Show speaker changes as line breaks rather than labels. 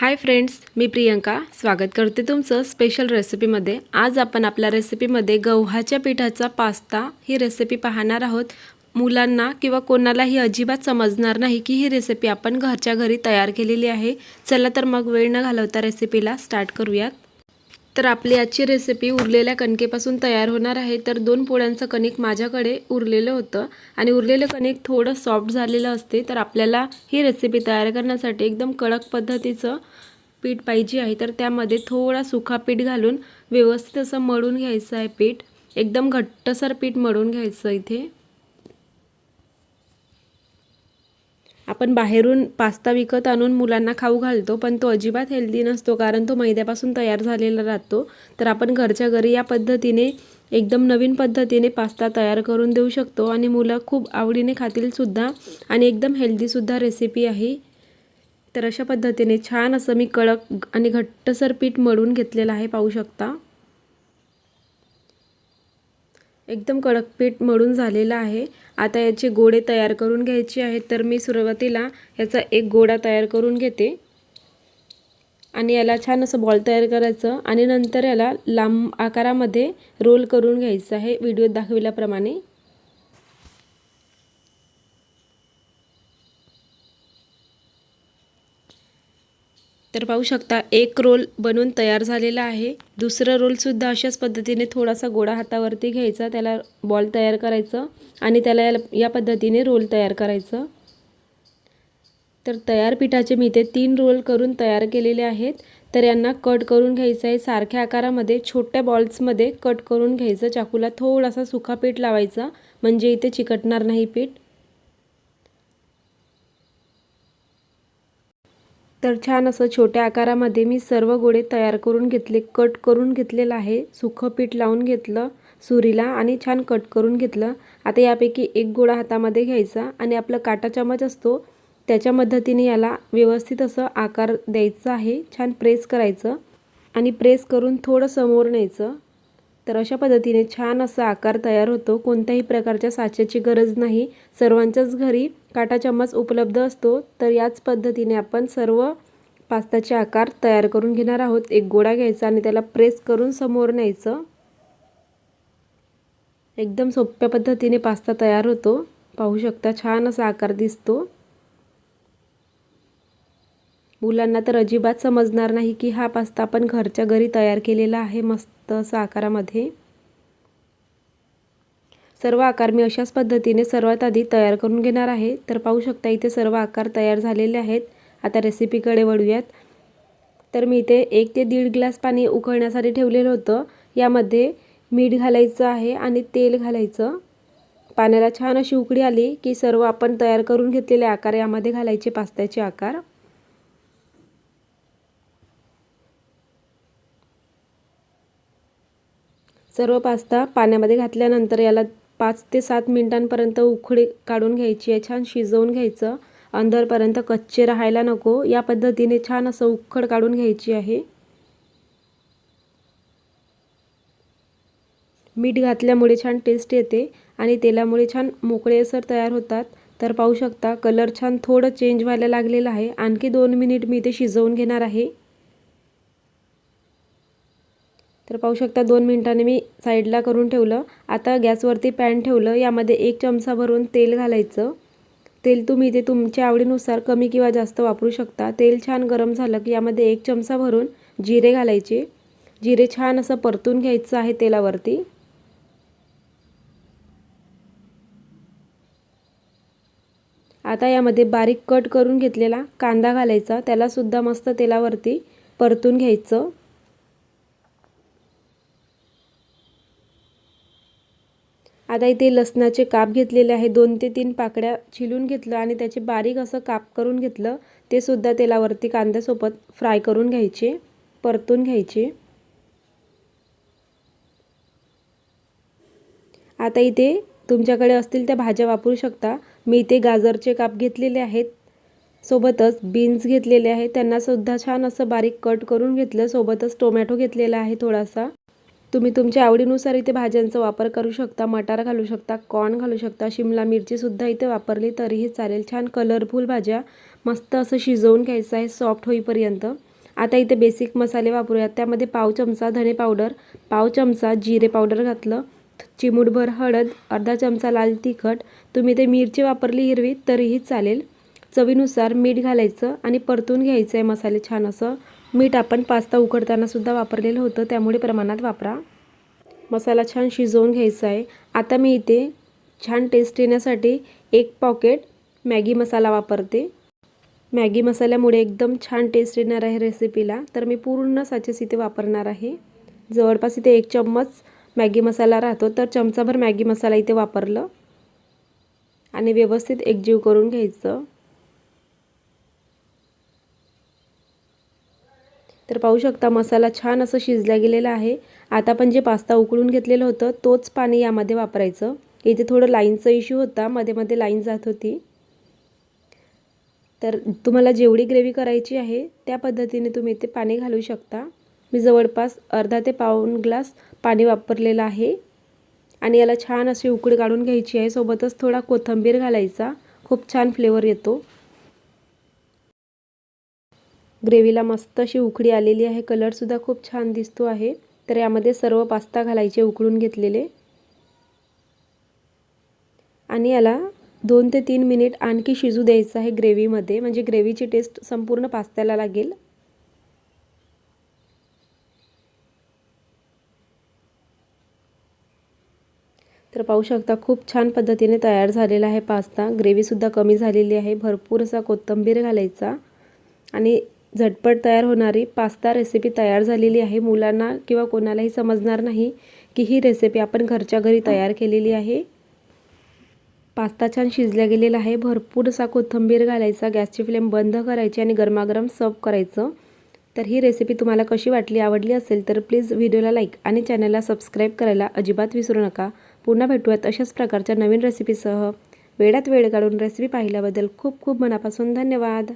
Hi friends मी प्रियंका. स्वागत करते तुमचं स्पेशल रेसिपीमध्ये आज आपण आपल्या रेसिपीमध्ये गव्हाच्या पिठाचा पास्ता ही रेसिपी पाहणार आहोत. मुलांना किंवा कोणालाही अजिबात समजणार नाही की ही रेसिपी आपण घरच्या घरी तयार केलेली आहे. चला तर मग वेळ न घालवता रेसिपीला स्टार्ट करूयात. तर आपली आजची रेसिपी उरलेल्या कणकेपासून तयार होणार आहे. तर दोन पोळ्यांचं कणिक माझ्याकडे उरलेलं होतं. आणि उरलेलं कणिक थोडं सॉफ्ट झालेलं असते. तर आपल्याला ही रेसिपी तयार करण्यासाठी एकदम कडक पद्धतीचं पीठ पाहिजे आहे. तर त्यामध्ये थोडा सुखा पीठ घालून व्यवस्थित असं मळून घ्यायचं आहे पीठ. एकदम घट्टसर पीठ मळून घ्यायचं इथे. आपण बाहेरून पास्ता विकत आणून मुलांना खाऊ घालतो पण तो अजिबात हेल्दी नसतो कारण तो मैद्यापासून तयार झालेला राहतो. तर आपण घरच्या घरी या पद्धतीने एकदम नवीन पद्धतीने पास्ता तयार करून देऊ शकतो आणि मुलं खूप आवडीने खातीलसुद्धा आणि एकदम हेल्दीसुद्धा रेसिपी आहे. तर अशा पद्धतीने छान असं मी कडक आणि घट्टसर पीठ मळून घेतलेलं आहे पाहू शकता. एकदम कडक पीठ मळून झालेलं आहे. आता याचे गोडे तयार करून घ्यायचे आहेत. तर मी सुरुवातीला याचा एक गोडा तयार करून घेते. आणि याला छान असं बॉल तयार करायचं आणि नंतर याला लांब आकारामध्ये रोल करून घ्यायचं आहे. व्हिडिओत दाखविल्याप्रमाणे. तर पाहू शकता एक रोल बनवून तयार झालेला आहे. दुसरं रोलसुद्धा अशाच पद्धतीने थोडासा गोडा हातावरती घ्यायचा त्याला बॉल तयार करायचं आणि त्याला या पद्धतीने रोल तयार करायचं. तर तयार पिठाचे मी ते तीन रोल करून तयार केलेले आहेत. तर यांना कट करून घ्यायचं आहे. सारख्या आकारामध्ये छोट्या बॉल्समध्ये कट करून घ्यायचं. चाकूला थोडासा सुखा पीठ लावायचा. म्हणजे इथे चिकटणार नाही पीठ. तर छान असं छोट्या आकारामध्ये मी सर्व गोळे तयार करून घेतले कट करून घेतलेलं आहे. सुखं पीठ लावून घेतलं सुरीला आणि छान कट करून घेतलं. आता यापैकी एक गोळा हातामध्ये घ्यायचा आणि आपला काटा चमच असतो त्याच्या मदतीने याला व्यवस्थित असं आकार द्यायचा आहे. छान प्रेस करायचं आणि प्रेस करून थोडं समोर न्यायचं. तर अशा पद्धतीने छान असा आकार तयार होतो. कोणत्याही प्रकारच्या साच्याची गरज नाही. सर्वांच्याच घरी काटा चम्मच उपलब्ध असतो. तर याच पद्धतीने आपण सर्व पास्ताचे आकार तयार करून घेणार आहोत. एक गोळा घ्यायचा आणि त्याला प्रेस करून समोर न्यायचं. एकदम सोप्या पद्धतीने पास्ता तयार होतो. पाहू शकता छान असा आकार दिसतो. मुलांना तर अजिबात समजणार नाही की हा पास्ता आपण घरच्या घरी तयार केलेला आहे. मस्त असा आकारामध्ये. सर्व आकार मी अशाच पद्धतीने सर्वात आधी तयार करून घेणार आहे. तर पाहू शकता इथे सर्व आकार तयार झालेले आहेत. आता रेसिपीकडे वळूयात. तर मी इथे एक ते दीड ग्लास पाणी उकळण्यासाठी ठेवलेलं होतं. यामध्ये मीठ घालायचं आहे आणि तेल घालायचं. पाण्याला छान अशी उकळी आली की सर्व आपण तयार करून घेतलेले आकार यामध्ये घालायचे पास्त्याचे आकार. सर्व पास्ता पाण्यामध्ये घातल्यानंतर याला पाच ते सात मिनिटांपर्यंत उखळी काढून घ्यायची आहे. छान शिजवून घ्यायचं. अंदरपर्यंत कच्चे राहायला नको. या पद्धतीने छान असं उखड काढून घ्यायची आहे. मीठ घातल्यामुळे छान टेस्ट येते आणि तेलामुळे छान मोकळे असर तयार होतात. तर पाहू शकता कलर छान थोडं चेंज व्हायला लागलेलं आहे. आणखी दोन मिनिट मी ते शिजवून घेणार आहे. तर पाहू शकता दोन मिनटाने मी साईडला करून ठेवलं. आता गॅसवरती पॅन ठेवलं. यामध्ये एक चमचा भरून तेल घालायचं. तेल तुम्ही इथे तुमच्या आवडीनुसार कमी किंवा जास्त वापरू शकता. तेल छान गरम झालं की यामध्ये एक चमचा भरून जिरे घालायचे. जिरे छान असं परतून घ्यायचं आहे तेलावरती. आता यामध्ये बारीक कट करून घेतलेला कांदा घालायचा. त्यालासुद्धा मस्त तेलावरती परतून घ्यायचं. आता इथे लसणाचे काप घेतलेले आहे. दोन ते तीन पाकड्या चिलून घेतलं आणि त्याचे बारीक असं काप करून घेतलं. ते सुद्धा तेलावरती कांद्यासोबत फ्राय करून घ्यायचे परतून घ्यायचे. आता इथे तुमच्याकडे असतील त्या भाज्या वापरू शकता. मी इथे गाजरचे काप घेतलेले आहेत. सोबतच बीन्स घेतलेले आहेत त्यांनासुद्धा छान असं बारीक कट करून घेतलं. सोबतच टोमॅटो घेतलेला आहे थोडासा. तुम्ही तुमच्या आवडीनुसार इथे भाज्यांचा वापर करू शकता मटार घालू शकता कॉर्न घालू शकता शिमला मिरचीसुद्धा इथे वापरली तरीही चालेल. छान कलरफुल भाज्या मस्त असं शिजवून घ्यायचं आहे सॉफ्ट होईपर्यंत. आता इथे बेसिक मसाले वापरूयात. त्यामध्ये पाव चमचा धने पावडर पाव चमचा जिरे पावडर घातलं चिमूटभर हळद अर्धा चमचा लाल तिखट. तुम्ही ते मिरची वापरली हिरवी तरीही चालेल. चवीनुसार मीठ घालायचं आणि परतून घ्यायचं आहे मसाले छान असं. मीठ आपण पास्ता उकडताना सुद्धा वापरलेलं होतं त्यामुळे प्रमाणात वापरा. मसाला छान शिजवून घ्यायचा आहे. आता मी इथे छान टेस्ट येण्यासाठी एक पॉकेट मॅगी मसाला वापरते. मॅगी मसाल्यामुळे एकदम छान टेस्ट येणार आहे रेसिपीला तर मी पूर्ण साचेस इथे वापरणार आहे. जवळपास इथे एक चम्मच मॅगी मसाला राहतो तर चमचाभर मॅगी मसाला इथे वापरलं. आणि व्यवस्थित एकजीव करून घ्यायचं. पाहू शकता मसाला छान असं शिजला गेलेला आहे. आता आपण जे पास्ता उकळून घेतलेलं होतं तोच पाणी यामध्ये वापरायचं. इथे थोडं लाईनचा इश्यू होता. मध्ये मध्ये लाईन जात होती. तर तुम्हाला जेवढी ग्रेव्ही करायची आहे त्या पद्धतीने तुम्ही इथे पाणी घालू शकता. मी जवळपास अर्धा ते पाऊण ग्लास पाणी वापरलेलं आहे. आणि याला छान अशी उकड काढून घ्यायची आहे. सोबतच थोडा कोथिंबीर घालायचा. खूप छान फ्लेवर येतो. ग्रेव्हीला मस्त अशी उकडी आलेली आहे. कलरसुद्धा खूप छान दिसतो आहे. तर यामध्ये सर्व पास्ता घालायचे उकळून घेतलेले. आणि याला दोन ते तीन मिनिट आणखी शिजू द्यायचं आहे ग्रेव्हीमध्ये. म्हणजे ग्रेव्हीची टेस्ट संपूर्ण पास्त्याला लागेल. तर पाहू शकता खूप छान पद्धतीने तयार झालेला आहे पास्ता. ग्रेव्हीसुद्धा कमी झालेली आहे. भरपूर असा कोथिंबीर घालायचा. आणि झटपट तयार होणारी पास्ता रेसिपी तयार झालेली आहे. मुलांना किंवा कोणालाही समजणार नाही की ही रेसिपी आपण घरच्या घरी तयार केलेली आहे. पास्ता छान शिजल्या गेलेला आहे. भरपूर असा कोथिंबीर घालायचा गॅसची फ्लेम बंद करायची आणि गरमागरम सर्व करायचं. तर ही रेसिपी तुम्हाला कशी वाटली आवडली असेल तर प्लीज व्हिडिओला लाईक आणि चॅनलला सबस्क्राईब करायला अजिबात विसरू नका. पुन्हा भेटूयात अशाच प्रकारच्या नवीन रेसिपीसह वेळात वेळ काढून रेसिपी पाहिल्याबद्दल खूप खूप मनापासून धन्यवाद.